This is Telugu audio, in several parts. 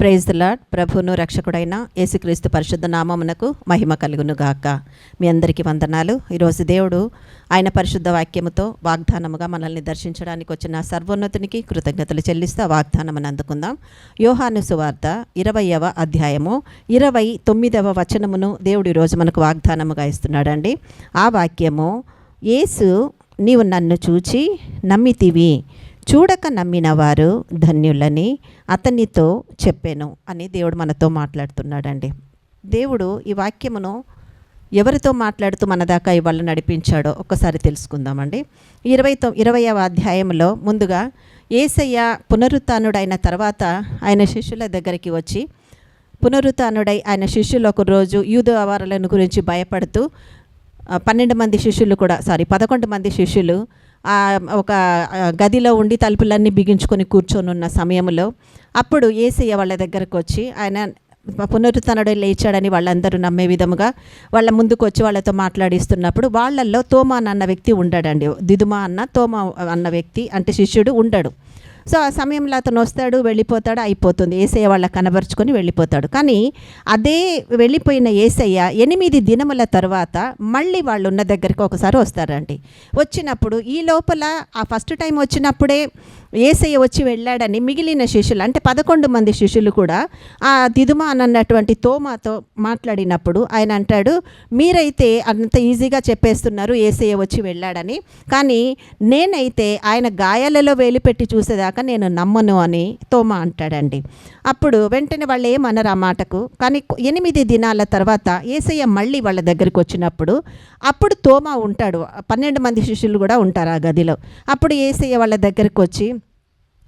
ప్రైజ్ లాడ్ ప్రభును రక్షకుడైన యేసుక్రీస్తు పరిశుద్ధ నామమునకు మహిమ కలుగును గాక మీ అందరికీ వందనాలు. ఈరోజు దేవుడు ఆయన పరిశుద్ధ వాక్యముతో వాగ్దానముగా మనల్ని దర్శించడానికి వచ్చిన సర్వోన్నతునికి కృతజ్ఞతలు చెల్లిస్తూ వాగ్దానమును అందుకుందాం. యోహాను సువార్త ఇరవయవ అధ్యాయము ఇరవై తొమ్మిదవ వచనమును దేవుడు ఈరోజు మనకు వాగ్దానముగా ఇస్తున్నాడండి. ఆ వాక్యము యేసు నీవు నన్ను చూచి నమ్మితివి. చూడక నమ్మిన వారు ధన్యులని అతనితో చెప్పాను అని దేవుడు మనతో మాట్లాడుతున్నాడండి. దేవుడు ఈ వాక్యమును ఎవరితో మాట్లాడుతూ మన దాకా ఇవాళ నడిపించాడో ఒక్కసారి తెలుసుకుందామండి. ఇరవై తొ ఇరవయవ అధ్యాయంలో ముందుగా ఏసయ్య పునరుత్నుడైన తర్వాత ఆయన శిష్యుల దగ్గరికి వచ్చి పునరుత్నుడై ఆయన శిష్యులు ఒకరోజు యూదు అవారాలను గురించి భయపడుతూ పన్నెండు మంది శిష్యులు కూడా సారీ పదకొండు మంది శిష్యులు ఒక గదిలో ఉండి తలుపులన్నీ బిగించుకొని కూర్చొని ఉన్న సమయంలో అప్పుడు ఏసయ్య వాళ్ళ దగ్గరకు వచ్చి ఆయన పునరుత్తనుడు లేచాడని వాళ్ళందరూ నమ్మే విధముగా వాళ్ళ ముందుకు వచ్చి వాళ్ళతో మాట్లాడిస్తున్నప్పుడు వాళ్ళల్లో తోమా అన్న వ్యక్తి ఉండడండి. దిదుమా అన్న తోమా అన్న వ్యక్తి అంటే శిష్యుడు ఉండడు. సో ఆ సమయంలో అతను వస్తాడు వెళ్ళిపోతాడు అయిపోతుంది. ఏసయ్య వాళ్ళ కనబరుచుకొని వెళ్ళిపోతాడు. కానీ అదే వెళ్ళిపోయిన ఏసయ్య ఎనిమిది దినముల తర్వాత మళ్ళీ వాళ్ళు ఉన్న దగ్గరికి ఒకసారి వస్తారండి. వచ్చినప్పుడు ఈ లోపల ఆ ఫస్ట్ టైం వచ్చినప్పుడే ఏసయ్య వచ్చి వెళ్ళాడని మిగిలిన శిష్యులు అంటే పదకొండు మంది శిష్యులు కూడా ఆ దిదుమా అన్నటువంటి తోమాతో మాట్లాడినప్పుడు ఆయన అంటాడు మీరైతే అంత ఈజీగా చెప్పేస్తున్నారు ఏసయ్య వచ్చి వెళ్ళాడని కానీ నేనైతే ఆయన గాయాలలో వేలిపెట్టి చూసేదాకా నేను నమ్మను అని తోమా అంటాడండి. అప్పుడు వెంటనే వాళ్ళు ఏమన్నారు ఆ మాటకు కానీ ఎనిమిది దినాల తర్వాత ఏసయ్య మళ్ళీ వాళ్ళ దగ్గరికి వచ్చినప్పుడు అప్పుడు తోమా ఉంటాడు పన్నెండు మంది శిష్యులు కూడా ఉంటారు ఆ గదిలో. అప్పుడు ఏసయ్య వాళ్ళ దగ్గరికి వచ్చి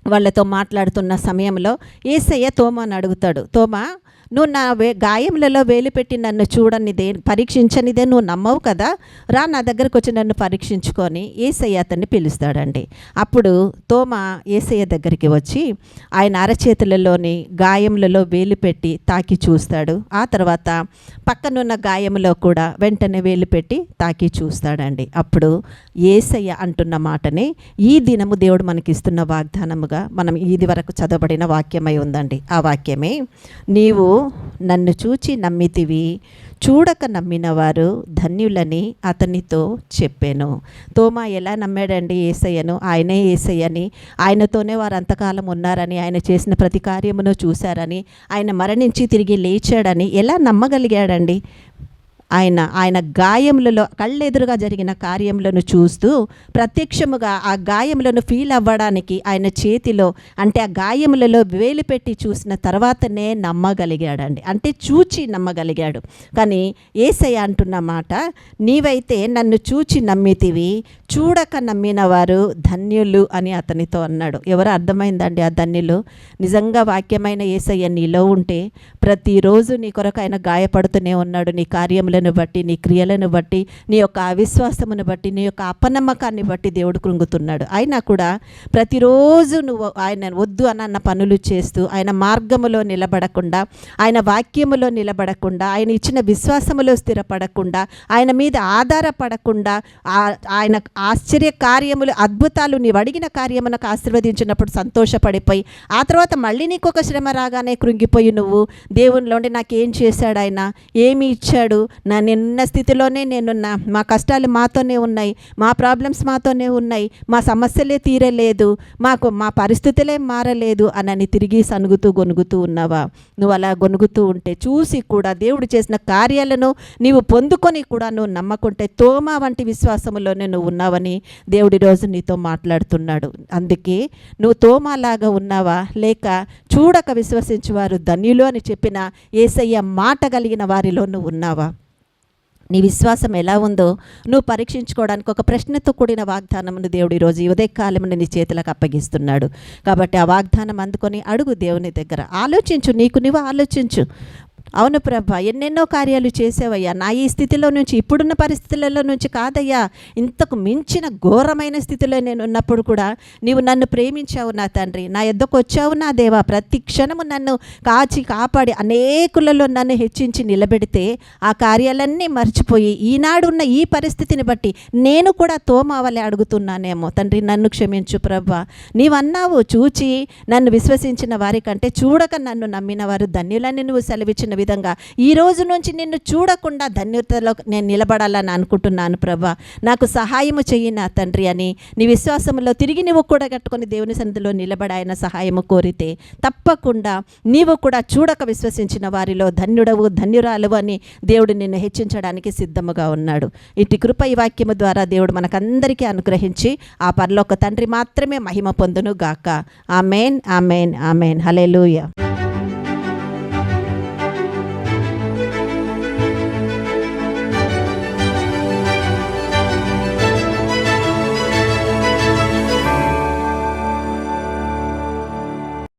వాళ్ళతో మాట్లాడుతున్న సమయంలో ఏసయ్య తోమాను అడుగుతాడు తోమా నువ్వు నా వే గాయములలో వేలు పెట్టి నన్ను చూడనిదే పరీక్షించనిదే నువ్వు నమ్మవు కదా? రా నా దగ్గరకు వచ్చి నన్ను పరీక్షించుకొని ఏసయ్య అతన్ని పిలుస్తాడండి. అప్పుడు తోమ ఏసయ్య దగ్గరికి వచ్చి ఆయన అరచేతులలోని గాయములలో వేలు పెట్టి తాకి చూస్తాడు. ఆ తర్వాత పక్కనున్న గాయములో కూడా వెంటనే వేలు పెట్టి తాకి చూస్తాడండి. అప్పుడు ఏసయ్య అంటున్న మాటనే ఈ దినము దేవుడు మనకిస్తున్న వాగ్దానముగా మనం ఇది వరకు చదవబడిన వాక్యమై ఉందండి. ఆ వాక్యమే నీవు నన్ను చూచి నమ్మితివి. చూడక నమ్మిన వారు ధన్యులని అతనితో చెప్పాను. తోమా ఎలా నమ్మాడండి ఏసయ్యను? ఆయనే ఏసయ్యని. ఆయనతోనే వారు అంతకాలం ఉన్నారని ఆయన చేసిన ప్రతి కార్యమును చూశారని ఆయన మరణించి తిరిగి లేచాడని ఎలా నమ్మగలిగాడండి? ఆయన ఆయన గాయములలో కళ్ళెదురుగా జరిగిన కార్యములను చూస్తూ ప్రత్యక్షముగా ఆ గాయములను ఫీల్ అవ్వడానికి ఆయన చేతిలో అంటే ఆ గాయములలో వేలు పెట్టి చూసిన తర్వాతనే నమ్మగలిగాడండి. అంటే చూచి నమ్మగలిగాడు. కానీ ఏసయ్య అంటున్న మాట నీవైతే నన్ను చూచి నమ్మితివి చూడక నమ్మిన వారు ధన్యులు అని అతనితో అన్నాడు. ఎవరు అర్థమైందండి ఆ ధన్యులు? నిజంగా వాక్యమైన ఏసయ్య నీలో ఉంటే ప్రతిరోజు నీ కొరకు ఆయన గాయపడుతూనే ఉన్నాడు నీ కార్యములను బట్టి నీ క్రియలను బట్టి నీ యొక్క అవిశ్వాసమును బట్టి నీ యొక్క అపనమ్మకాన్ని బట్టి దేవుడు కృంగుతున్నాడు. అయినా కూడా ప్రతిరోజు నువ్వు ఆయన వద్దు అని అన్న పనులు చేస్తూ ఆయన మార్గములో నిలబడకుండా ఆయన వాక్యములో నిలబడకుండా ఆయన ఇచ్చిన విశ్వాసములో స్థిరపడకుండా ఆయన మీద ఆధారపడకుండా ఆ- ఆయన ఆశ్చర్య కార్యములు అద్భుతాలు నీవు అడిగిన కార్యమునకు ఆశీర్వదించినప్పుడు సంతోషపడిపోయి ఆ తర్వాత మళ్ళీ నీకు ఒక శ్రమ రాగానే కృంగిపోయి నువ్వు దేవునిలోండి నాకేం చేశాడు ఆయన? ఏమి ఇచ్చాడు? నా నిన్న స్థితిలోనే నేనున్నా మా కష్టాలు మాతోనే ఉన్నాయి మా ప్రాబ్లమ్స్ మాతోనే ఉన్నాయి మా సమస్యలే తీరలేదు మాకు మా పరిస్థితులే మారలేదు అనని తిరిగి సనుగుతూ గొనుగుతూ ఉన్నావా? నువ్వు అలా గొనుగుతూ ఉంటే చూసి కూడా దేవుడు చేసిన కార్యాలను నీవు పొందుకొని కూడా నువ్వు నమ్మకుంటే తోమా వంటి విశ్వాసములోనే నువ్వు ఉన్నావని దేవుడి రోజు నీతో మాట్లాడుతున్నాడు. అందుకే నువ్వు తోమాలాగా ఉన్నావా? లేక చూడక విశ్వసించువారు ధన్యులు అని చెప్పిన ఏసయ్య మాట కలిగిన వారిలో నువ్వు ఉన్నావా? నీ విశ్వాసం ఎలా ఉందో నువ్వు పరీక్షించుకోవడానికి ఒక ప్రశ్నతో కూడిన వాగ్దానమును దేవుడు ఈరోజు ఈ ఉదయకాలమును నీ చేతులకు అప్పగిస్తున్నాడు. కాబట్టి ఆ వాగ్దానం అందుకొని అడుగు దేవుని దగ్గర. ఆలోచించు నీకు నువ్వు ఆలోచించు. అవును ప్రభ ఎన్నెన్నో కార్యాలు చేసావయ్యా. నా ఈ స్థితిలో నుంచి ఇప్పుడున్న పరిస్థితులలో నుంచి కాదయ్యా. ఇంతకు మించిన ఘోరమైన స్థితిలో నేను ఉన్నప్పుడు కూడా నీవు నన్ను ప్రేమించావు నా తండ్రి. నా ఎద్దకు వచ్చావు నా దేవా. ప్రతి క్షణము నన్ను కాచి కాపాడి అనేకులలో నన్ను హెచ్చించి నిలబెడితే ఆ కార్యాలన్నీ మర్చిపోయి ఈనాడున్న ఈ పరిస్థితిని బట్టి నేను కూడా తోమావలే అడుగుతున్నానేమో. తండ్రి నన్ను క్షమించు ప్రభా. నీవన్నావు చూచి నన్ను విశ్వసించిన వారి కంటే చూడక నన్ను నమ్మిన వారు ధన్యులని నువ్వు సెలవిచ్చిన విధంగా. ఈ రోజు నుంచి నిన్ను చూడకుండా ధన్యతలో నేను నిలబడాలని అనుకుంటున్నాను ప్రభా. నాకు సహాయము చెయ్యి నా తండ్రి అని నీ విశ్వాసంలో తిరిగి నువ్వు కూడా కట్టుకొని దేవుని సన్నిధిలో నిలబడాయన సహాయము కోరితే తప్పకుండా నీవు కూడా చూడక విశ్వసించిన వారిలో ధన్యుడవు ధన్యురాలు అని దేవుడు నిన్ను హెచ్చించడానికి సిద్ధముగా ఉన్నాడు. ఇటు కృప ఈ వాక్యము ద్వారా దేవుడు మనకందరికీ అనుగ్రహించి ఆ పరలోక తండ్రి మాత్రమే మహిమ పొందును గాక ఆమెన్ ఆమెన్ ఆమెన్. హలెలూయ